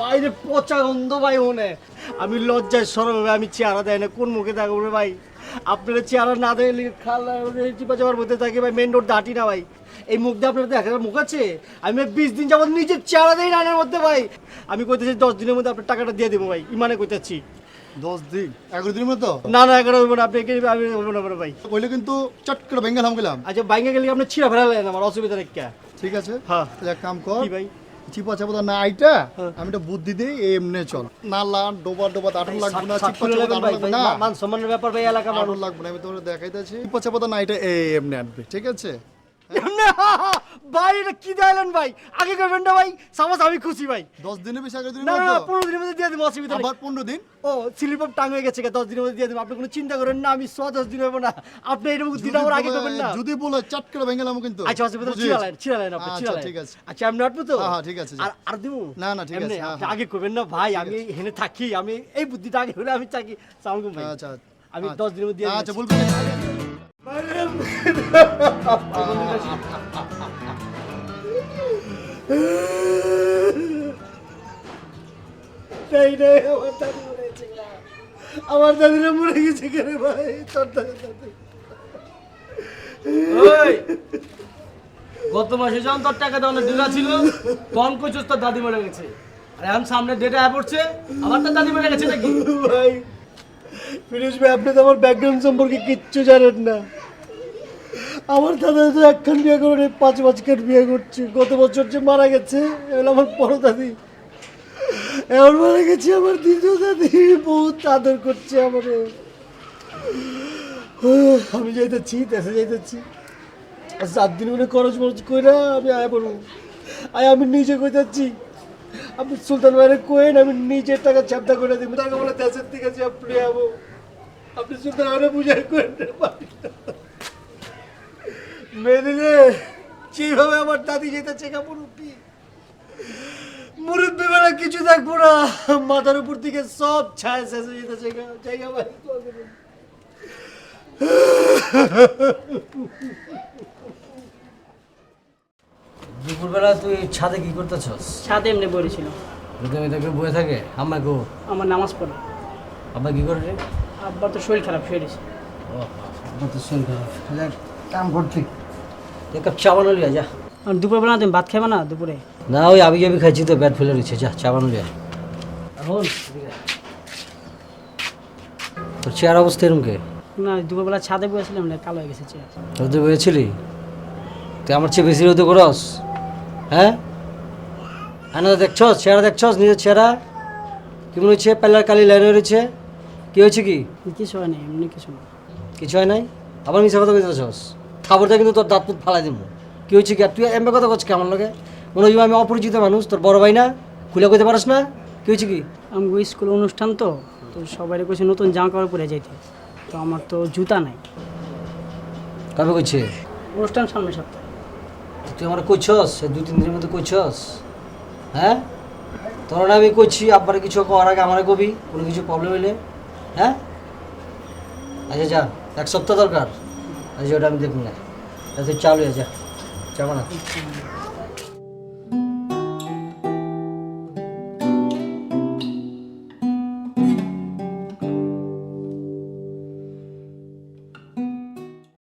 বাইরে পচা গন্ধ ভাই মনে আমি লজ্জায় সরব আমি চেহারা দেয় না। কোন মুখে থাকব রে ভাই? আপনারা চেহারা না দেখলে খালা চাপার মধ্যে থাকি ভাই মেন রোড দাঁটি না ভাই। এই মুখ দিয়ে আপনার দেখার মুখ আছে? আমি বিশ দিন যাবত নিজের চেহারা দেই না এর মধ্যে ভাই। আমি কইতেছি দশ দিনের মধ্যে আপনার টাকাটা দিয়ে দেবো ভাই। ইমানে কইতেছি। দশ দিন? এগারো দিনের মতো? না না এগারো হইব না। আপনি এখানে আমি হইব না ভাই। কইলে কিন্তু চট করে হাম গেলাম। আচ্ছা বাইকে গেলে আপনি ছিঁড়া ফেলালেন আমার অসুবিধা নেই ঠিক আছে। হ্যাঁ। এক কাম কর। কি ভাই? চিপা চাপা না আইটা হ্যাঁ। আমি তো বুদ্ধি দিই এমনি চল। না লান ডোবা ডোবা দাঁড়ান লাগবে না চিপা চাপা লাগবে না মান সম্মানের ব্যাপার ভাই এলাকা মানুষ। লাগবে না আমি তোমরা দেখাইতেছি। চিপা চাপা না আইটা এমনে এমনি আনবে ঠিক আছে? ভাই এটা কি দিলেন ভাই? আগে করবেন না ভাই সামাজ আমি খুশি ভাই। দশ দিনের বেশি এগারো না না পনেরো দিনের মধ্যে দিয়ে দেবো অসুবিধা আবার পনেরো দিন? ও স্লিপ অফ টাং হয়ে গেছে দশ দিনের মধ্যে দিয়ে দেবো। আপনি কোনো চিন্তা করেন না আমি ছ দশ দিন হব না। আপনি দিন আমার আগে করবেন না। যদি বলে চট করে ভেঙে গেলাম কিন্তু। আচ্ছা অসুবিধা আপনি আচ্ছা, ঠিক আছে। আচ্ছা আমি তো? হ্যাঁ, হ্যাঁ, ঠিক আছে, আর আর দিব? না, না, ঠিক আছে, হ্যাঁ, হ্যাঁ। আগে করবেন না ভাই আমি এখানে থাকি আমি এই বুদ্ধিটা আগে হলে আমি থাকি। সালাম ভাই। আচ্ছা আমি আচ্ছা। দশ দিনের মধ্যে আচ্ছা বলবেন। আমার দাদিরা মরে গেছে কেন ভাই? তোর দাদি। দাদি গত মাসে যখন তোর টাকা দেওয়ার ডিলা ছিল তখন কইছিস তোর দাদি মরে গেছে। আর এখন সামনে ডেটা আয় পড়ছে আবার তোর দাদি মরে গেছে নাকি? ভাই ফিরোজ ভাই আপনি তো আমার ব্যাকগ্রাউন্ড সম্পর্কে কিচ্ছু জানেন না। আমার দাদা তো একখান বিয়ে করে পাঁচ পাঁচখান বিয়ে করছে। গত বছর যে মারা গেছে এগুলো আমার বড় দাদি। এমন মারা গেছে আমার দ্বিতীয় দাদি। বহুত আদর করছে আমার আমি যাইতেছি, দেশে যাইতেছি। আর সাত দিন মনে খরচ মরচ কইরা আমি আয় পড়ব। আয় আমি নিজে কইতাছি। আপনি সুলতান ভাইরে কোয়েন আমি নিজের টাকা চাপটা করে দিব। টাকা বলে, দেশের থেকে চাপ নিয়ে যাব আপনি সুলতান ভাইরে বুঝাই করেন রে যেভাবে আমার দাদি যেতেছে কাপড় উঠি মুরব্বী বেলা কিছু থাকব না। মাথার উপর থেকে সব ছায়া শেষ হয়ে যেতেছে। গা। জায়গা ভাই। দুপুরবেলা তুই ছাদে কি করতেছস? ছাদে এমনি পড়েছিল তুমি তাকে বয়ে থাকে? আম্মা গো আমার নামাজ পড়ে। আব্বা কি করে রে? আব্বার তো শরীর খারাপ গেছে ও আব্বা তো শরীর খারাপ। কাম করছি এক কাপ চা বানালি যা আর দুপুরবেলা তুমি ভাত খাবে না দুপুরে না ওই আবি যাবি খাইছি তো ব্যাট ফেলে রয়েছে যা চা বানালি এখন তোর চেয়ার অবস্থা এরম কে না দুপুরবেলা ছাদে বসেছিলাম না কালো হয়ে গেছে চেয়ার রোদে বয়েছিলি তুই আমার চেয়ে বেশি রোদে করস হ্যাঁ আনা দেখছস চেহারা দেখছস নিজের চেহারা কি মনে হচ্ছে পেলার কালি লাইন রয়েছে কি হয়েছে কি কিছু হয় না এমনি কিছু না কিছু হয় নাই আবার মিশা কথা কইতেছস খাবারটা কিন্তু তোর দাঁত পুত ফালাই দিব কি হয়েছে কি? আর তুই এমবে কথা করছিস কেমন লাগে? মনে হয় আমি অপরিচিত মানুষ তোর বড় ভাই না? খুলে কইতে পারস না? কি হয়েছে কি? আমি স্কুল অনুষ্ঠান তো তো সবাই কইছে নতুন জামা কাপড় পরে যাইতে। তো আমার তো জুতা নাই। কবে কইছে? অনুষ্ঠান সামনের সপ্তাহে। তুই আমার কইছস? সে দুই তিন দিনের মধ্যে কইছস? হ্যাঁ? তোর না আমি কইছি আব্বার কিছু করার আগে আমার কবি কোনো কিছু প্রবলেম হইলে। হ্যাঁ? আচ্ছা যা এক সপ্তাহ দরকার। আচ্ছা ওটা আমি দেখুন না। তুই চালু যা। চা বানা